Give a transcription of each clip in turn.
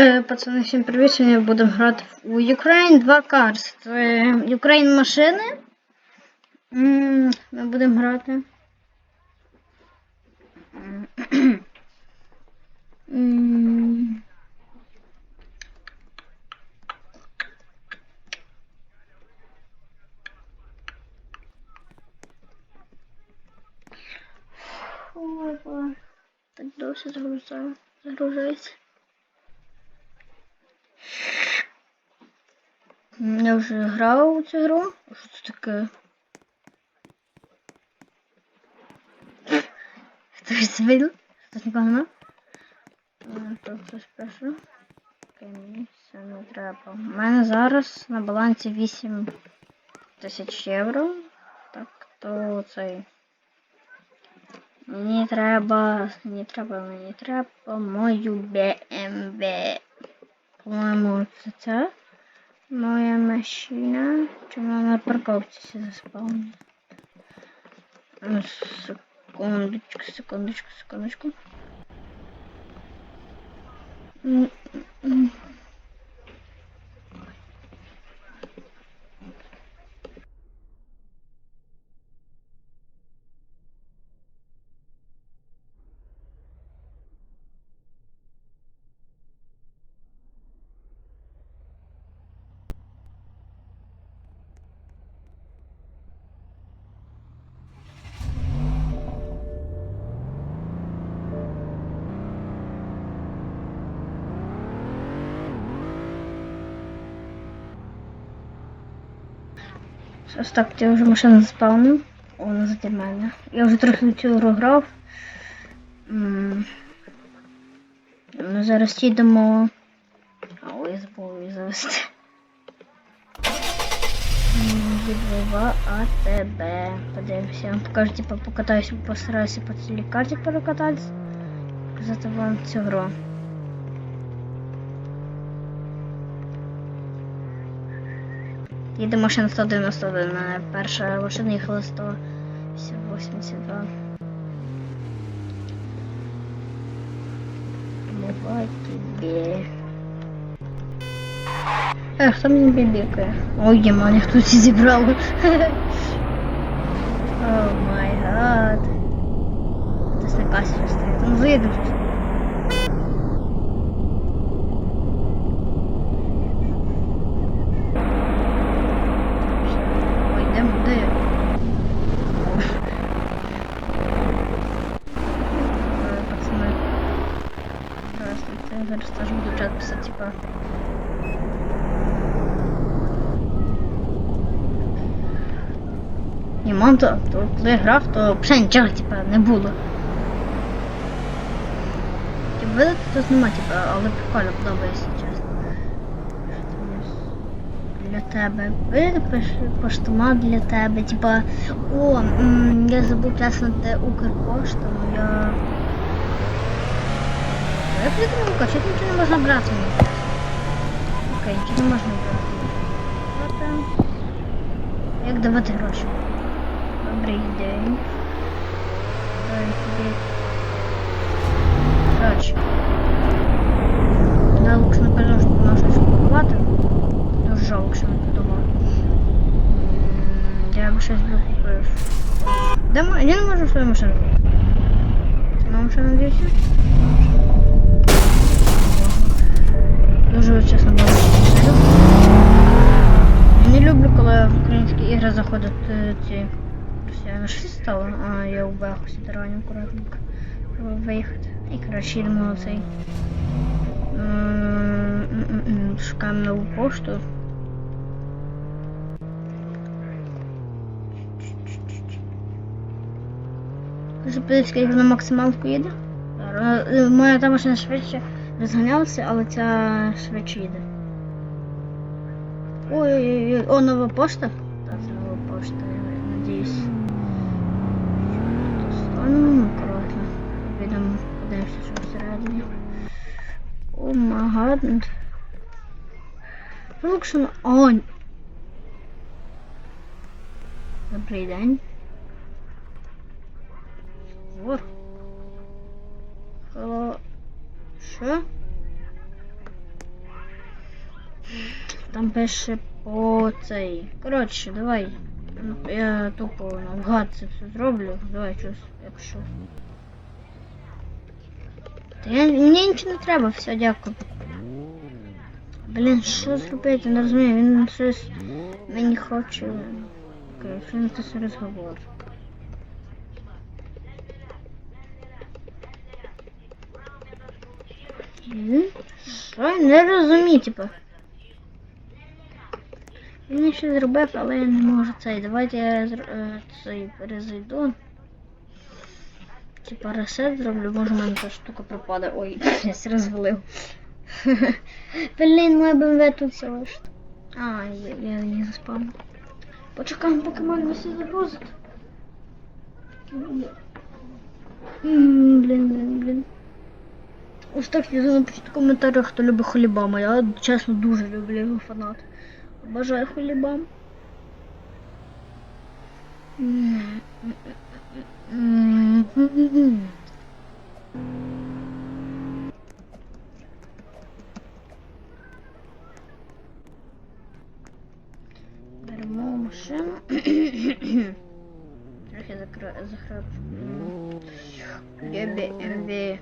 Е, Пацани, всім привіт! Сьогодні будемо грати у Ukraine 2 Cars. Це Ukraine машини. Ми будемо грати. Так досі. Загружається. Я вже грав у цю гру. Що це таке? Хтось видів? Хтось нікого нема? Е, Тут хтось пише. Все не треба. У мене зараз на балансі 8 тисяч євро. Так, то цей. Мені треба, мені треба, мені треба мою BMW. По-моєму, це це. Моя машина. Чому вона на парковці заспавнила? Ну, секундочку, секундочку, секундочку. Ось так, я вже машину заспавнив. Вона заді мене. Я вже трохи цю гру грав. Ми зараз їдемо. А ой, я забув її завести. Відвива АТБ. Подивимося. Я покажу, типа, покатаюся, постараюся по цілій карті перекататися. Показати вам цю гру. Їде машина 191, а перша машина їхала 182. Бувай тобі. Е, хто мені бібікає? Ой, є мене хтось зібрав. О май гад. Хтось на касі стоїть. Ну вийду. Ой, де, де? я? Е, Пацани. Здравствуйте. Я зараз теж буду типа. Ні, мам, то, коли грав, то взагалі нічого, типа, не було. Видати тут нема, типа, але прикольно подобається, чесно. Для тебе. Видите, пише поштомат для тебе. Типа, о, я забув Укрпошта, но я. Я придумав, що тут не можна брати. мені здається. Окей, нічого не можна брати. Брати. Як давати гроші? Добрий день. Дай тобі. Коротше. Я лучше не кажу, що вона щось купувати. Дуже жалко, що не подумав. М, Я б щось би купив. Де мо- Я не можу свою машину купити. Моя машина дивіться. Дуже чесно було Коли в українські ігри заходять е, ці росіяни. Що стало? А, я у Бехусі тараню акуратненько. Виїхати. І коротше їдемо на цей. Шукаємо нову пошту. Вже як на максималку їде. Е, Моя та машина швидше розганялася, але ця швидше їде. Ой-ой-ой, о, нова пошта? Так, це пошта, я надіюсь. Станемо акуратно. Підемо, подивимося, що всередині. О, магад. Функшн on. Добрий день. О. Hello. Там пише по цей. Коротше, давай. Ну, Я тупо навгад це все зроблю. Давай щось, якщо. Та я, мені нічого не треба, все, дякую. Блін, що зробити? Не розумію, він щось мені хоче. Окей, що на це розговор. М? Що я не розумію, типу. Він ще зробив, але я не можу цей. Давайте я е, цей перезайду. Типа ресет зроблю, може в мене та штука пропаде. Ой, я розвалив. Блін, моя БМВ тут все лишить. А, я, я її заспавнив. Почекаємо, поки мене все загрузить. Блін, блін, блін. Ось так я напишіть в коментарях, хто любить хлібами. Я чесно дуже люблю його фанат. Бажаю хлібам. Беремо машину. Трохи захрапчу. Где BMW?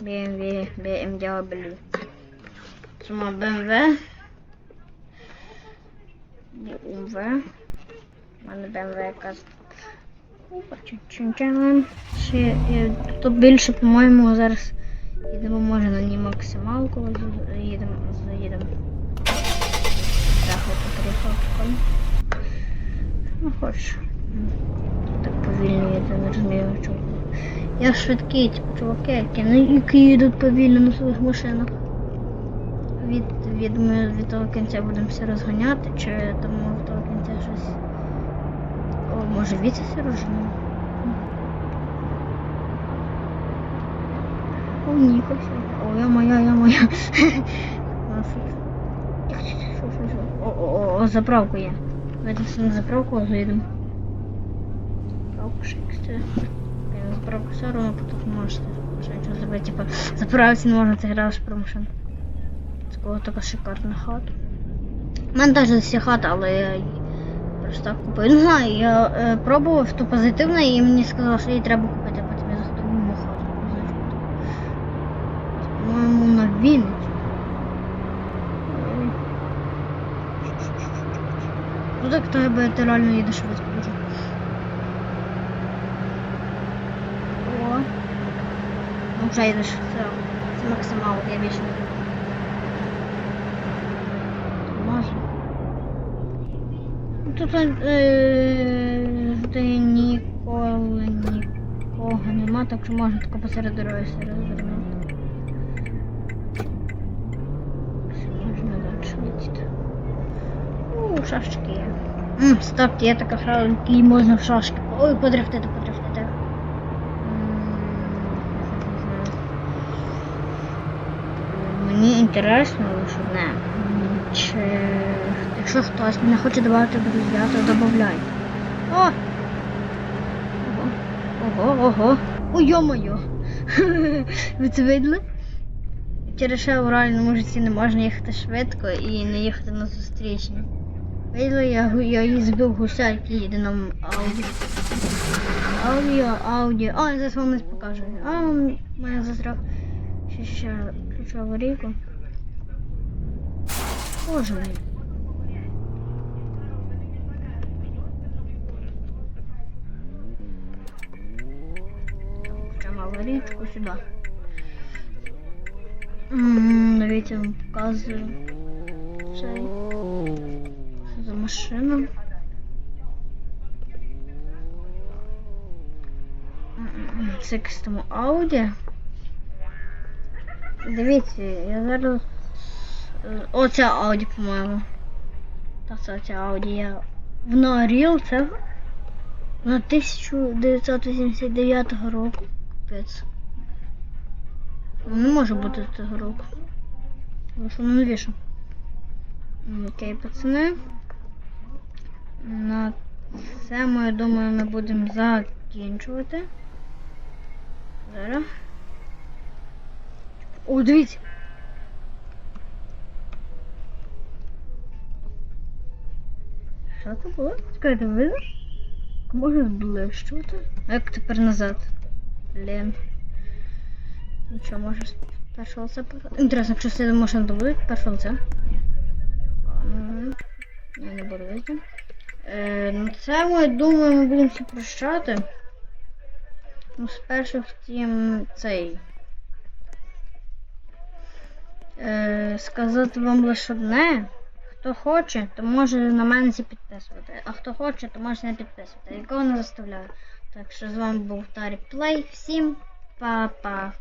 BMW, BMW. Сама BMW. BMW. У мене BMW якась. Ще е, тут більше, по-моєму, зараз їдемо може на ній максималку. з- Їдемо, заїдемо. Так, от приїхав. Ну хоч. Так повільно їде, не розумію чого. Я швидкий, типу, чуваки, які, ну, які їдуть повільно на своїх машинах. Від, від, ми від того кінця будемо все розганяти, чи там може того кінця щось. О, може віці все розженемо? О, ні, все. О, я моя, я моя. Що що, що, що? О, о, о, заправку є. Давайте на заправку заїдемо. Заправку ще. Я заправку все одно тут можете. Що зробити, типа, заправці не можна, ти граєш про машину. Була така шикарна хата. У мене теж всі хата, але я її просто так купив. Не знаю, я е, пробував ту позитивну і мені сказали, що її треба купити, а потім я заходив в хату. По-моєму, на Вінницю. Ну так я ти реально їдеш швидко дуже. О. Ну вже їдеш, все. Це максимал, я більше не буду. Можна. Ну, Тут е, ніколи нікого нема, так що можна тако посеред дороги все розвернути. Можна далі летіти. У, шашечки є. М, ставте, є така гра, в можна в шашки. Ой, подрифтити, подрифтити. Мені інтересно одне. М, Чи якщо хтось не хоче давати друзі, то додавай. О! Ого, ого, ого. Ой, йо-моє. Ви це видели? Через що в реальному житті не можна їхати швидко і не їхати на зустрічні. Видели, я, я її збив гуся, який їде на ауді. Аудіо, аудіо. А, я зараз вам не покажу. А, мене застряг. Ще ще включу аварійку. Боже мій. Сюди. М, Дивіться, вам показую. Цей. За машина? Це якась там Ауді. Дивіться, я зараз. е, О, це Ауді, по-моєму. Так, це ця Ауді. Я в Норіл це на 1989 року капець. Не може бути цього року. Тому що воно вішав. Ну, окей, пацани. На це ми думаю ми будемо закінчувати. Зараз. О, дивіться! Що це було? Чекайте, видно? Може зближчувати. А як тепер назад? Блін. Нічого, може першого лиця. Інтересно, чи це можна добути першого лиця? Ну, Я не буду видно. Е, ну це ми думаю, ми будемо все прощати. Ну, спершу хотім цей. Е, сказати вам лише одне. Хто хоче, то може на мене всі підписувати. А хто хоче, то може не підписувати. Якого не заставляю. Так що з вами був Тарік Плей. Всім па-па.